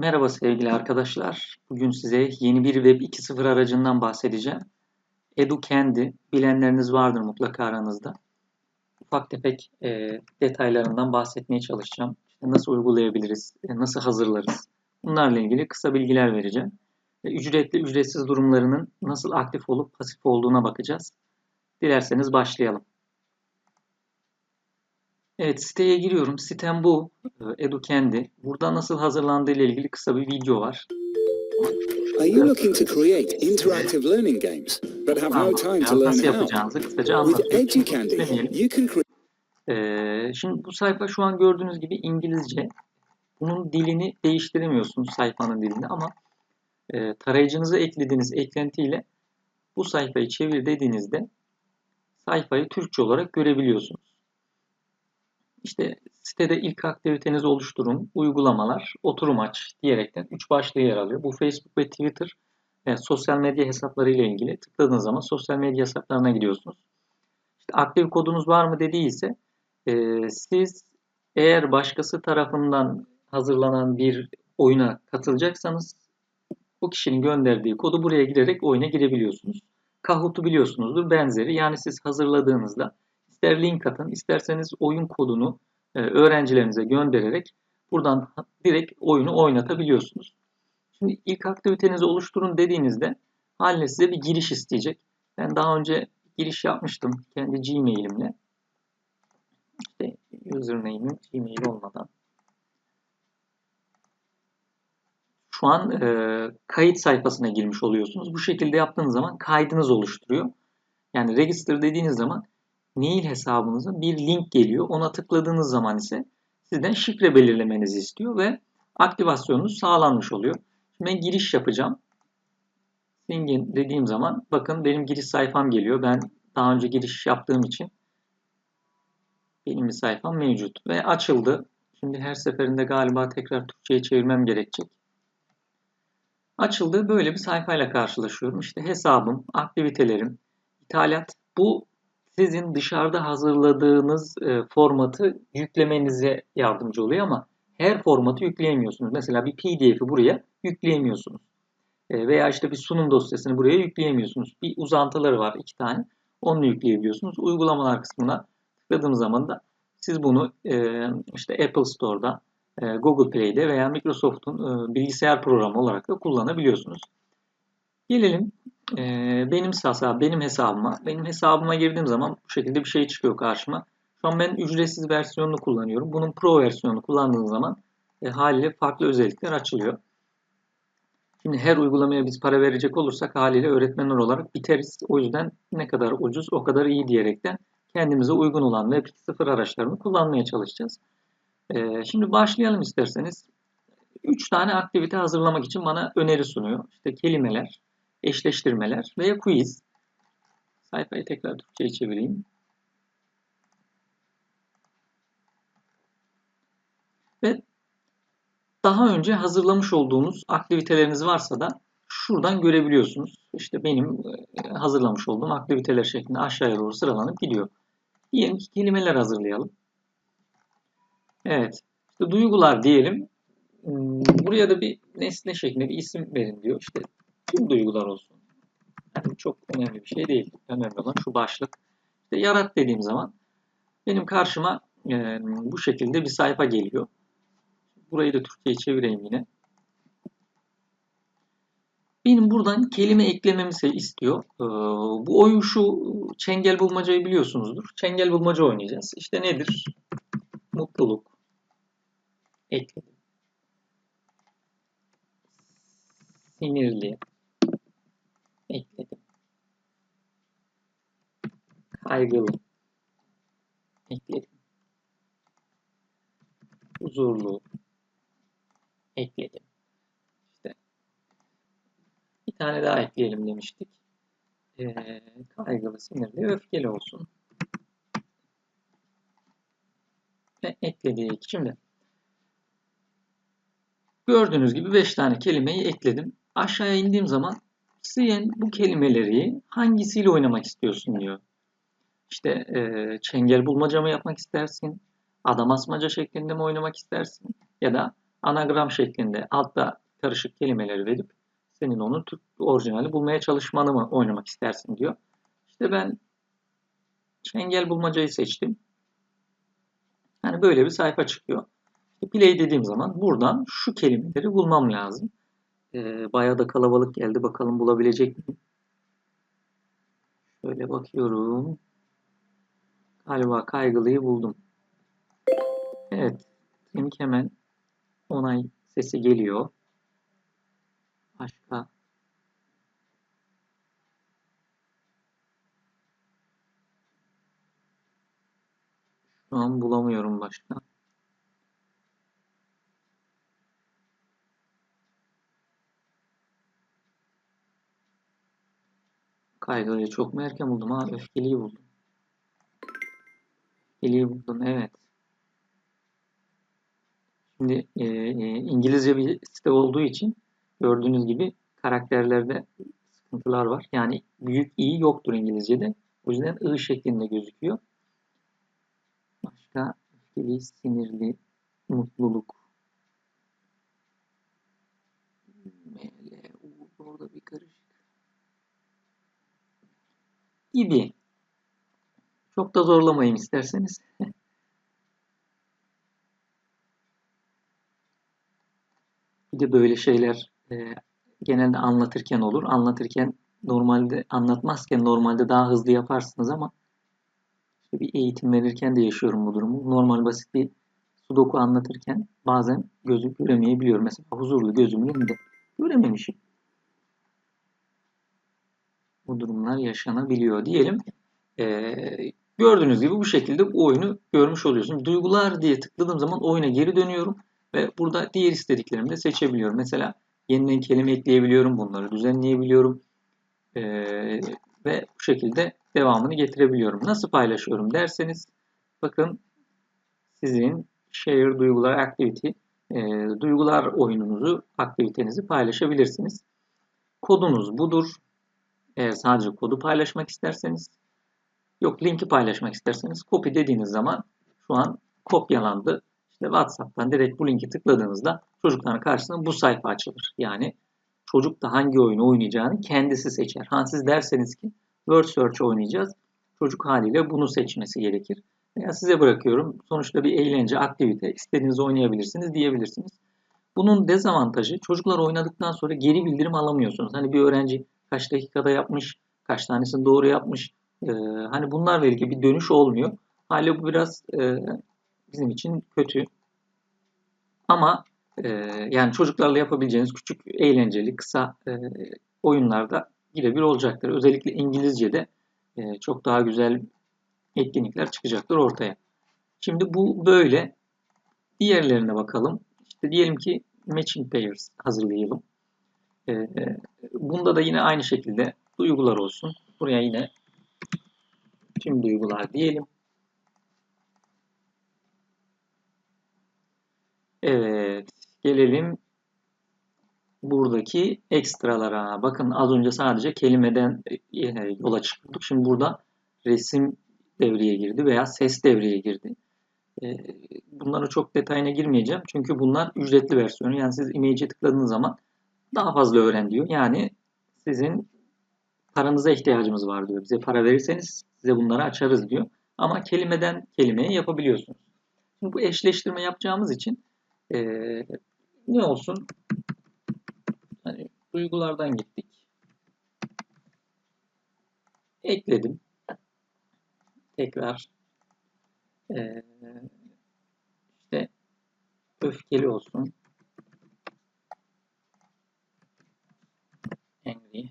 Merhaba sevgili arkadaşlar. Bugün size yeni bir Web 2.0 aracından bahsedeceğim. EduCandy, bilenleriniz vardır mutlaka aranızda. Ufak tefek e, detaylarından bahsetmeye çalışacağım. Nasıl uygulayabiliriz, e, nasıl hazırlarız. Bunlarla ilgili kısa bilgiler vereceğim. Ve ücretli, ücretsiz durumlarının nasıl aktif olup pasif olduğuna bakacağız. Dilerseniz başlayalım. Evet siteye giriyorum. Sitem bu. e, EduCandy. Burada nasıl hazırlandığı ile ilgili kısa bir video var. Are you looking to create interactive learning games but have no time to learn how? With. EduCandy, Deneyelim. you can create Ee, şimdi bu sayfa şu an gördüğünüz gibi İngilizce. Bunun dilini değiştiremiyorsunuz sayfanın dilini ama e, tarayıcınıza eklediğiniz eklentiyle bu sayfayı çevir dediğinizde sayfayı Türkçe olarak görebiliyorsunuz. İşte sitede ilk aktivitenizi oluşturun, uygulamalar, oturum aç diyerekten 3 başlığı yer alıyor. Bu Facebook ve Twitter e, sosyal medya hesapları ile ilgili tıkladığınız zaman sosyal medya hesaplarına gidiyorsunuz. İşte aktif kodunuz var mı dediyse e, siz eğer başkası tarafından hazırlanan bir oyuna katılacaksanız o kişinin gönderdiği kodu buraya girerek oyuna girebiliyorsunuz. Kahoot'u biliyorsunuzdur benzeri. Yani siz hazırladığınızda ister link atın isterseniz oyun kodunu e, öğrencilerinize göndererek buradan direkt oyunu oynatabiliyorsunuz. Şimdi ilk aktivitenizi oluşturun dediğinizde haline size bir giriş isteyecek. Ben daha önce giriş yapmıştım kendi Gmail'imle. İşte username'im Gmail olmadan. Şu an e, kayıt sayfasına girmiş oluyorsunuz. Bu şekilde yaptığınız zaman kaydınız oluşturuyor. Yani register dediğiniz zaman mail hesabınıza bir link geliyor. Ona tıkladığınız zaman ise sizden şifre belirlemenizi istiyor ve aktivasyonunuz sağlanmış oluyor. Şimdi ben giriş yapacağım. Singin dediğim zaman bakın benim giriş sayfam geliyor. Ben daha önce giriş yaptığım için benim bir sayfam mevcut ve açıldı. Şimdi her seferinde galiba tekrar Türkçe'ye çevirmem gerekecek. Açıldı. Böyle bir sayfayla karşılaşıyorum. İşte hesabım, aktivitelerim, ithalat. Bu sizin dışarıda hazırladığınız e, formatı yüklemenize yardımcı oluyor ama her formatı yükleyemiyorsunuz. Mesela bir PDF'i buraya yükleyemiyorsunuz. E, veya işte bir sunum dosyasını buraya yükleyemiyorsunuz. Bir uzantıları var iki tane. Onu yükleyebiliyorsunuz. Uygulamalar kısmına tıkladığım zaman da siz bunu e, işte Apple Store'da, e, Google Play'de veya Microsoft'un e, bilgisayar programı olarak da kullanabiliyorsunuz. Gelelim e, benim hesabıma, benim hesabıma. Benim hesabıma girdiğim zaman bu şekilde bir şey çıkıyor karşıma. Şu an ben ücretsiz versiyonunu kullanıyorum. Bunun Pro versiyonunu kullandığım zaman e, haliyle farklı özellikler açılıyor. Şimdi her uygulamaya biz para verecek olursak haliyle öğretmenler olarak biteriz. O yüzden ne kadar ucuz o kadar iyi diyerekten kendimize uygun olan Web 2.0 araçlarını kullanmaya çalışacağız. Ee, şimdi başlayalım isterseniz. 3 tane aktivite hazırlamak için bana öneri sunuyor. İşte kelimeler, eşleştirmeler veya quiz. Sayfayı tekrar Türkçe'ye çevireyim. Ve daha önce hazırlamış olduğunuz aktiviteleriniz varsa da şuradan görebiliyorsunuz. İşte benim e, hazırlamış olduğum aktiviteler şeklinde aşağıya doğru sıralanıp gidiyor. Diyelim ki kelimeler hazırlayalım. Evet. İşte duygular diyelim. Hmm, Buraya da bir nesne şeklinde bir isim verin diyor. İşte tüm duygular olsun. Yani çok önemli bir şey değil. Önemli olan şu başlık. İşte yarat dediğim zaman benim karşıma e, bu şekilde bir sayfa geliyor. Burayı da Türkçe'ye çevireyim yine. Benim buradan kelime eklememi istiyor. Ee, bu oyun şu çengel bulmacayı biliyorsunuzdur. Çengel bulmaca oynayacağız. İşte nedir? Mutluluk. Ekledim. Sinirli. Ekledim. Kaygılı. Ekledim. Huzurlu. Ekledim. İşte bir tane daha ekleyelim demiştik. Ee, kaygılı, sinirli, öfkeli olsun. Ve ekledik. Şimdi gördüğünüz gibi 5 tane kelimeyi ekledim. Aşağıya indiğim zaman sen bu kelimeleri hangisiyle oynamak istiyorsun diyor. İşte e, çengel bulmaca mı yapmak istersin? Adam asmaca şeklinde mi oynamak istersin? Ya da anagram şeklinde altta karışık kelimeleri verip senin onun Türk orijinali bulmaya çalışmanı mı oynamak istersin diyor. İşte ben engel bulmacayı seçtim. Yani böyle bir sayfa çıkıyor. Play dediğim zaman buradan şu kelimeleri bulmam lazım. Ee, bayağı da kalabalık geldi. Bakalım bulabilecek miyim? Şöyle bakıyorum. Galiba kaygılıyı buldum. Evet. Link hemen onay sesi geliyor. Başka Şu an bulamıyorum başka. Kaygılıyı çok mu erken buldum ha? Öfkeliyi buldum. Öfkeliyi buldum evet. Şimdi e, e, İngilizce bir site olduğu için gördüğünüz gibi karakterlerde sıkıntılar var. Yani büyük i yoktur İngilizce'de. O yüzden I şeklinde gözüküyor. Başka öfkeli, sinirli, mutluluk. Orada bir karışık. Gibi. Çok da zorlamayayım isterseniz. Bir de böyle şeyler e, genelde anlatırken olur. Anlatırken normalde anlatmazken normalde daha hızlı yaparsınız ama işte bir eğitim verirken de yaşıyorum bu durumu. Normal basit bir sudoku anlatırken bazen gözü göremeyebiliyorum. Mesela huzurlu gözümün önünde görememişim. Bu durumlar yaşanabiliyor diyelim. Ee, gördüğünüz gibi bu şekilde bu oyunu görmüş oluyorsunuz. Duygular diye tıkladığım zaman oyuna geri dönüyorum ve burada diğer istediklerimi de seçebiliyorum. Mesela yeniden kelime ekleyebiliyorum. Bunları düzenleyebiliyorum. Ee, ve bu şekilde devamını getirebiliyorum. Nasıl paylaşıyorum derseniz bakın sizin share duygular activity e, duygular oyununuzu aktivitenizi paylaşabilirsiniz. Kodunuz budur. Eğer sadece kodu paylaşmak isterseniz yok linki paylaşmak isterseniz copy dediğiniz zaman şu an kopyalandı. İşte WhatsApp'tan direkt bu linki tıkladığınızda çocukların karşısına bu sayfa açılır. Yani çocuk da hangi oyunu oynayacağını kendisi seçer. Ha siz derseniz ki Word Search oynayacağız. Çocuk haliyle bunu seçmesi gerekir. Veya size bırakıyorum. Sonuçta bir eğlence, aktivite. istediğinizi oynayabilirsiniz diyebilirsiniz. Bunun dezavantajı çocuklar oynadıktan sonra geri bildirim alamıyorsunuz. Hani bir öğrenci kaç dakikada yapmış, kaç tanesini doğru yapmış. Ee, hani bunlarla ilgili bir dönüş olmuyor. Hali bu biraz e, bizim için kötü. Ama e, yani çocuklarla yapabileceğiniz küçük, eğlenceli, kısa e, oyunlarda birebir olacaktır. Özellikle İngilizce'de e, çok daha güzel etkinlikler çıkacaktır ortaya. Şimdi bu böyle. Diğerlerine bakalım. İşte diyelim ki matching pairs hazırlayalım. E, e, bunda da yine aynı şekilde duygular olsun. Buraya yine tüm duygular diyelim. Evet. Gelelim buradaki ekstralara. Bakın az önce sadece kelimeden e, yola çıktık. Şimdi burada resim devreye girdi veya ses devreye girdi. E, bunlara çok detayına girmeyeceğim. Çünkü bunlar ücretli versiyonu. Yani siz image'e tıkladığınız zaman daha fazla öğren diyor. Yani sizin paranıza ihtiyacımız var diyor. Bize para verirseniz size bunları açarız diyor. Ama kelimeden kelimeye yapabiliyorsunuz. Şimdi bu eşleştirme yapacağımız için e, ne olsun? Hani duygulardan gittik. Ekledim. Tekrar e, işte öfkeli olsun. Angry.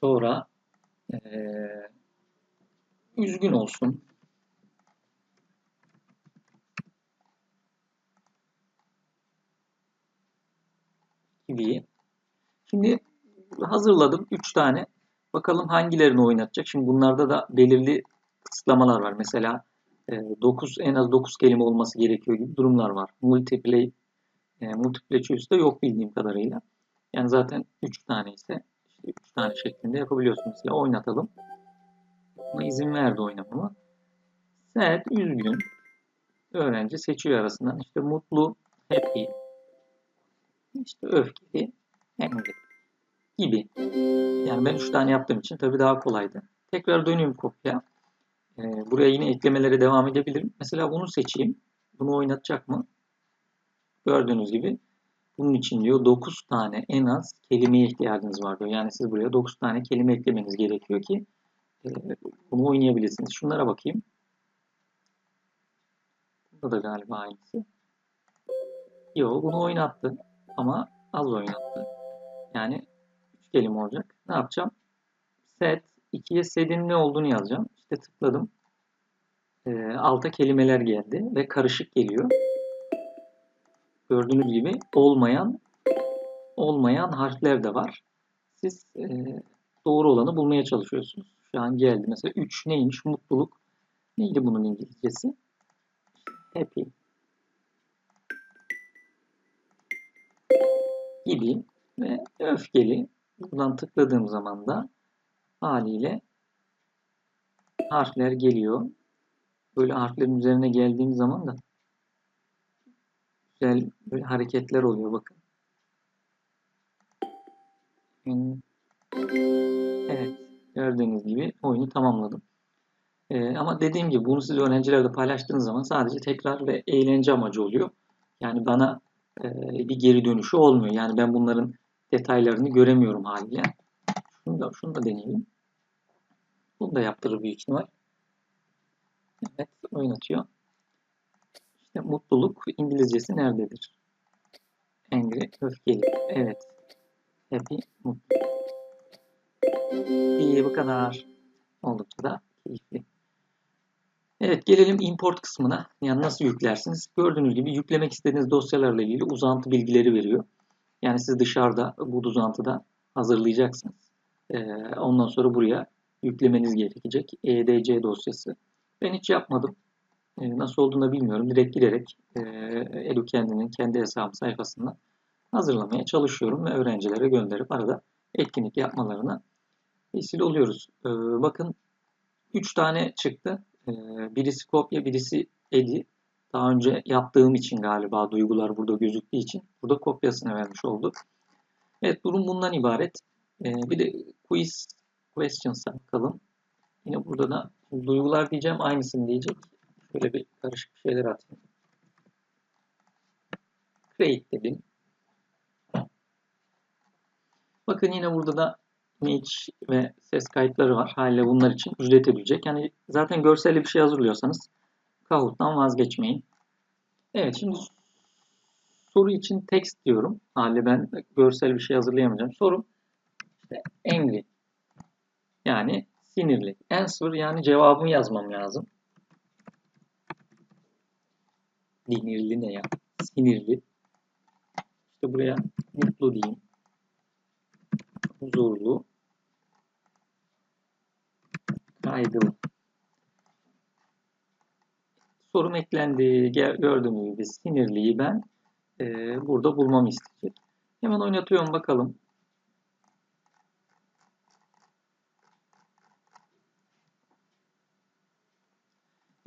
Sonra e, üzgün olsun. gibi. Şimdi hazırladım 3 tane. Bakalım hangilerini oynatacak. Şimdi bunlarda da belirli kısıtlamalar var. Mesela 9 en az 9 kelime olması gerekiyor gibi durumlar var. Multiplay e, multiple choose'da yok bildiğim kadarıyla. Yani zaten 3 tane ise işte 3 tane şeklinde yapabiliyorsunuz. Mesela oynatalım. Buna izin verdi oynamama. Sad, üzgün. öğrenci seçiyor arasından. İşte mutlu, happy, işte öfkeli, angry gibi. Yani ben 3 tane yaptığım için tabii daha kolaydı. Tekrar döneyim kopya. Ee, buraya yine eklemelere devam edebilirim. Mesela bunu seçeyim. Bunu oynatacak mı? Gördüğünüz gibi bunun için diyor 9 tane en az kelimeye ihtiyacınız var diyor. Yani siz buraya 9 tane kelime eklemeniz gerekiyor ki e, bunu oynayabilirsiniz. Şunlara bakayım. Burada da galiba aynısı. Yok bunu oynattı ama az oynattı. Yani 3 kelime olacak. Ne yapacağım? Set 2'ye set'in ne olduğunu yazacağım. İşte tıkladım. E, alta kelimeler geldi ve karışık geliyor. Gördüğünüz gibi olmayan olmayan harfler de var. Siz e, doğru olanı bulmaya çalışıyorsunuz. Şu an geldi. Mesela 3 neymiş? Mutluluk. Neydi bunun İngilizcesi? Happy. Gibi ve öfkeli. Buradan tıkladığım zaman da haliyle harfler geliyor. Böyle harflerin üzerine geldiğim zaman da güzel böyle hareketler oluyor bakın. Evet. Gördüğünüz gibi oyunu tamamladım. Ee, ama dediğim gibi bunu siz öğrencilerle paylaştığınız zaman sadece tekrar ve eğlence amacı oluyor. Yani bana e, bir geri dönüşü olmuyor. Yani ben bunların detaylarını göremiyorum haliyle. Şunu da, şunu da deneyelim. Bunu da yaptırır büyük ihtimal. Evet, oynatıyor. Mutluluk İngilizcesi nerededir? Angry, öfkeli. Evet. Happy, mutlu. İyi bu kadar. Oldukça da keyifli. Evet gelelim import kısmına. Yani nasıl yüklersiniz? Gördüğünüz gibi yüklemek istediğiniz dosyalarla ilgili uzantı bilgileri veriyor. Yani siz dışarıda bu uzantıda hazırlayacaksınız. Ee, ondan sonra buraya yüklemeniz gerekecek. EDC dosyası. Ben hiç yapmadım. Ee, nasıl olduğunu da bilmiyorum. Direkt girerek e, Edu kendinin kendi hesabı sayfasından hazırlamaya çalışıyorum ve öğrencilere gönderip arada etkinlik yapmalarına vesile oluyoruz. Ee, bakın 3 tane çıktı. Ee, birisi kopya, birisi edi. Daha önce yaptığım için galiba duygular burada gözüktüğü için burada kopyasını vermiş olduk. Evet durum bundan ibaret. Bir de quiz questions'a bakalım. Yine burada da duygular diyeceğim aynısını diyecek. Şöyle bir karışık şeyler atayım. Create dedim. Bakın yine burada da image ve ses kayıtları var. Haliyle bunlar için ücret ödeyecek. Yani zaten görselli bir şey hazırlıyorsanız Kahoot'tan vazgeçmeyin. Evet şimdi soru için text diyorum. Haliyle ben görsel bir şey hazırlayamayacağım. Sorum işte angry yani sinirli. Answer yani cevabımı yazmam lazım. Sinirli ne ya? Sinirli. İşte buraya mutlu diyeyim. Huzurlu. Kaygılı. Sorum eklendi. Gördüğünüz gibi sinirliyi ben e, burada bulmamı isteyecek. Hemen oynatıyorum bakalım.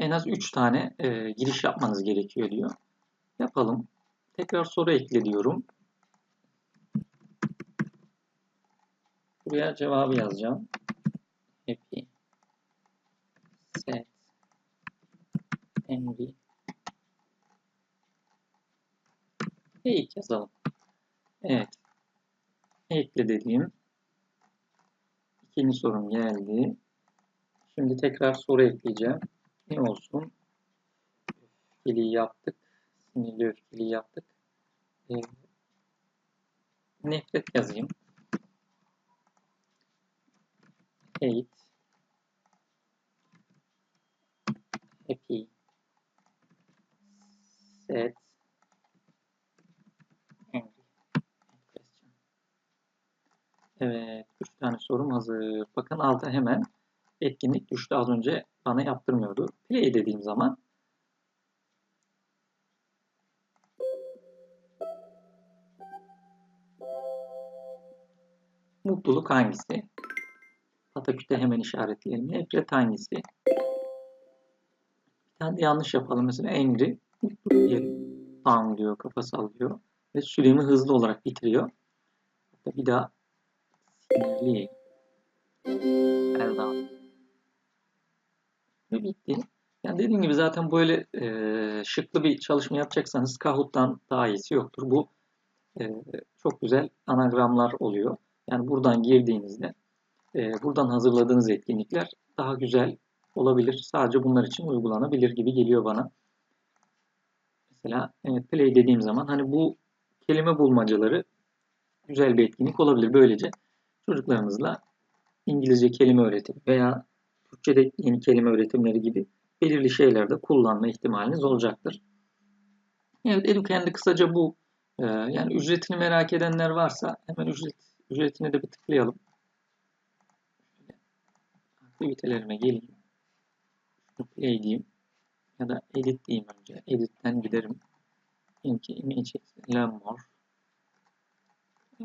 En az 3 tane e, giriş yapmanız gerekiyor diyor. Yapalım. Tekrar soru ekle diyorum. Buraya cevabı yazacağım. Happy. Sad. Angry. Hate yazalım. Evet. Ekle dediğim ikinci sorum geldi. Şimdi tekrar soru ekleyeceğim. Ne olsun? Öfkeliği yaptık. Sinirli öfkeliği yaptık. Ee, nefret yazayım. Hate. Happy. Sad. Angry. Evet. 3 tane sorum hazır. Bakın alta hemen etkinlik düştü. Az önce bana yaptırmıyordu. Play dediğim zaman mutluluk hangisi? Pataküte hemen işaretleyelim. Nefret hangisi? Bir Hadi yanlış yapalım. Mesela angry diyelim. Bang diyor, kafa sallıyor. Ve süremi hızlı olarak bitiriyor. Hatta bir daha sinirli. Erdal. Ve bitti. Yani dediğim gibi zaten böyle e, şıklı bir çalışma yapacaksanız Kahoot'tan daha iyisi yoktur. Bu e, çok güzel anagramlar oluyor. Yani buradan girdiğinizde e, buradan hazırladığınız etkinlikler daha güzel olabilir. Sadece bunlar için uygulanabilir gibi geliyor bana. Mesela evet, play dediğim zaman hani bu kelime bulmacaları güzel bir etkinlik olabilir. Böylece çocuklarınızla İngilizce kelime öğretimi veya Türkçe'de yeni kelime öğretimleri gibi belirli şeylerde kullanma ihtimaliniz olacaktır. Evet Educand'i kısaca bu. Ee, yani ücretini merak edenler varsa hemen ücret ücretine de bir tıklayalım. Aktivitelerime geleyim. Play diyeyim. Ya da edit diyeyim önce. Edit'ten giderim. Linki image more.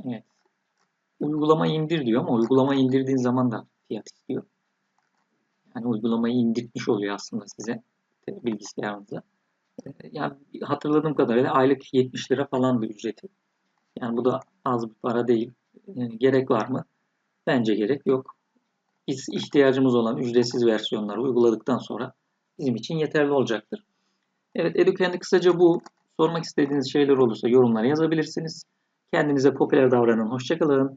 Evet. Uygulama indir diyor ama uygulama indirdiğin zaman da fiyat istiyor. Yani uygulamayı indirtmiş oluyor aslında size bilgisayarınıza. Yani hatırladığım kadarıyla aylık 70 lira falan bir ücreti. Yani bu da az bir para değil. Yani gerek var mı? Bence gerek yok. Biz ihtiyacımız olan ücretsiz versiyonları uyguladıktan sonra bizim için yeterli olacaktır. Evet Educand'i kısaca bu. Sormak istediğiniz şeyler olursa yorumlara yazabilirsiniz. Kendinize popüler davranın. Hoşçakalın.